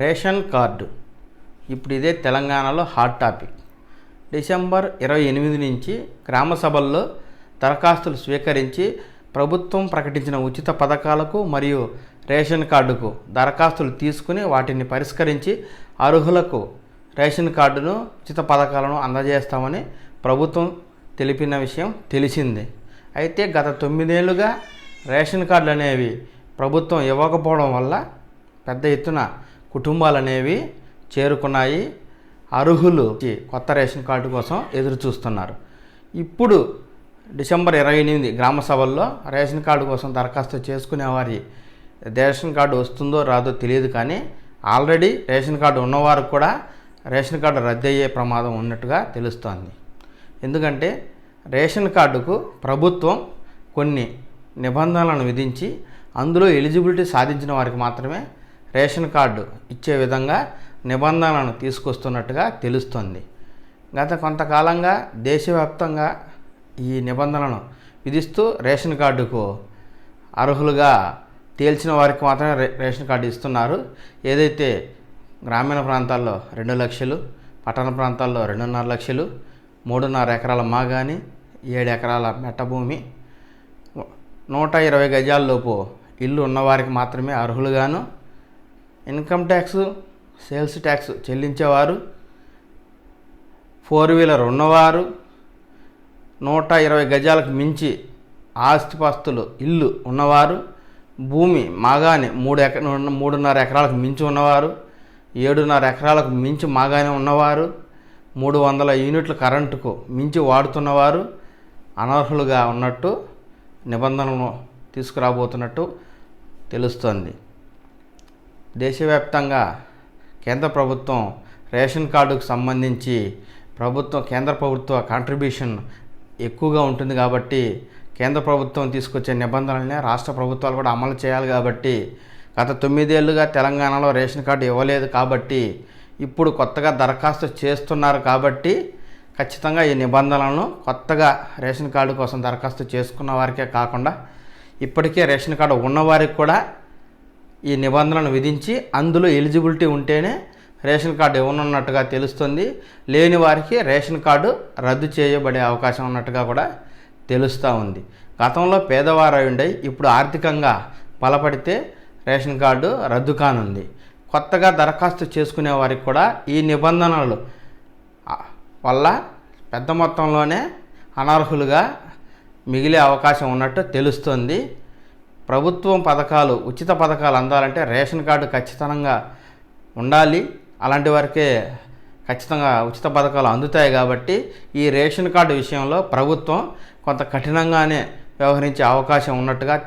Ration card. ఇప్పుడు ఇదే తెలంగాణలో హాట్ టాపిక్. డిసెంబర్ ఇరవై ఎనిమిది నుంచి గ్రామ సభల్లో దరఖాస్తులు స్వీకరించి ప్రభుత్వం ప్రకటించిన ఉచిత పథకాలకు మరియు రేషన్ కార్డుకు దరఖాస్తులు తీసుకుని వాటిని పరిష్కరించి అర్హులకు రేషన్ కార్డును ఉచిత పథకాలను అందజేస్తామని ప్రభుత్వం తెలిపిన విషయం తెలిసింది. అయితే గత తొమ్మిదేళ్ళుగా రేషన్ కార్డులు అనేవి ప్రభుత్వం ఇవ్వకపోవడం వల్ల పెద్ద ఎత్తున కుటుంబాలు అనేవి చేరుకున్నాయి. అర్హులు కొత్త రేషన్ కార్డు కోసం ఎదురు చూస్తున్నారు ఇప్పుడు డిసెంబర్ ఇరవై ఎనిమిది గ్రామ సభల్లో రేషన్ కార్డు కోసం దరఖాస్తు చేసుకునే వారి రేషన్ కార్డు వస్తుందో రాదో తెలియదు కానీ ఆల్రెడీ రేషన్ కార్డు ఉన్నవారు కూడా రేషన్ కార్డు రద్దయ్యే ప్రమాదం ఉన్నట్టుగా తెలుస్తోంది. ఎందుకంటే రేషన్ కార్డుకు ప్రభుత్వం కొన్ని నిబంధనలను విధించి అందులో ఎలిజిబిలిటీ సాధించిన వారికి మాత్రమే రేషన్ కార్డు ఇచ్చే విధంగా నిబంధనలను తీసుకొస్తున్నట్టుగా తెలుస్తుంది. గత కొంతకాలంగా దేశవ్యాప్తంగా ఈ నిబంధనలను విధిస్తూ రేషన్ కార్డుకు అర్హులుగా తేల్చిన వారికి మాత్రమే రేషన్ కార్డు ఇస్తున్నారు. ఏదైతే గ్రామీణ ప్రాంతాల్లో రెండు లక్షలు పట్టణ ప్రాంతాల్లో రెండున్నర లక్షలు మూడున్నర ఎకరాల మాగాని ఏడు ఎకరాల మెట్ట భూమి నూట ఇరవై గజాల్లోపు ఇల్లు ఉన్నవారికి మాత్రమే అర్హులుగాను ఇన్కమ్ ట్యాక్స్ సేల్స్ ట్యాక్స్ చెల్లించేవారు. ఫోర్ వీలర్ ఉన్నవారు. నూట ఇరవై గజాలకు మించి ఆస్తిపాస్తులు ఇల్లు ఉన్నవారు. భూమి మాగాని మూడు ఎక మూడున్నర ఎకరాలకు మించి ఉన్నవారు. ఏడున్నర ఎకరాలకు మించి మాగానే ఉన్నవారు. మూడు వందల యూనిట్ల కరెంటుకు మించి వాడుతున్నవారు. అనర్హులుగా ఉన్నట్టు నిబంధనలను తీసుకురాబోతున్నట్టు తెలుస్తోంది. దేశవ్యాప్తంగా కేంద్ర ప్రభుత్వం రేషన్ కార్డుకు సంబంధించి ప్రభుత్వం కేంద్ర ప్రభుత్వ కాంట్రిబ్యూషన్ ఎక్కువగా ఉంటుంది కాబట్టి కేంద్ర ప్రభుత్వం తీసుకొచ్చే నిబంధనలనే రాష్ట్ర ప్రభుత్వాలు కూడా అమలు చేయాలి కాబట్టి గత తొమ్మిదేళ్ళుగా తెలంగాణలో రేషన్ కార్డు ఇవ్వలేదు కాబట్టి ఇప్పుడు కొత్తగా దరఖాస్తు చేస్తున్నారు కాబట్టి ఖచ్చితంగా ఈ నిబంధనలను కొత్తగా రేషన్ కార్డు కోసం దరఖాస్తు చేసుకున్న వారికే కాకుండా ఇప్పటికే రేషన్ కార్డు ఉన్నవారికి కూడా ఈ నిబంధనలను విధించి అందులో ఎలిజిబిలిటీ ఉంటేనే రేషన్ కార్డు ఇవ్వనున్నట్టుగా తెలుస్తుంది. లేని వారికి రేషన్ కార్డు రద్దు చేయబడే అవకాశం ఉన్నట్టుగా కూడా తెలుస్తూ ఉంది. గతంలో పేదవారై ఉండే ఇప్పుడు ఆర్థికంగా బలపడితే రేషన్ కార్డు రద్దు కానుంది. కొత్తగా దరఖాస్తు చేసుకునే వారికి కూడా ఈ నిబంధనలు వల్ల పెద్ద మొత్తంలోనే అనర్హులుగా మిగిలే అవకాశం ఉన్నట్టు తెలుస్తుంది. ప్రభుత్వం పథకాలు ఉచిత పథకాలు అందాలంటే రేషన్ కార్డు ఖచ్చితంగా ఉండాలి. అలాంటి వారికే ఖచ్చితంగా ఉచిత పథకాలు అందుతాయి కాబట్టి ఈ రేషన్ కార్డు విషయంలో ప్రభుత్వం కొంత కఠినంగానే వ్యవహరించే అవకాశం ఉన్నట్టుగా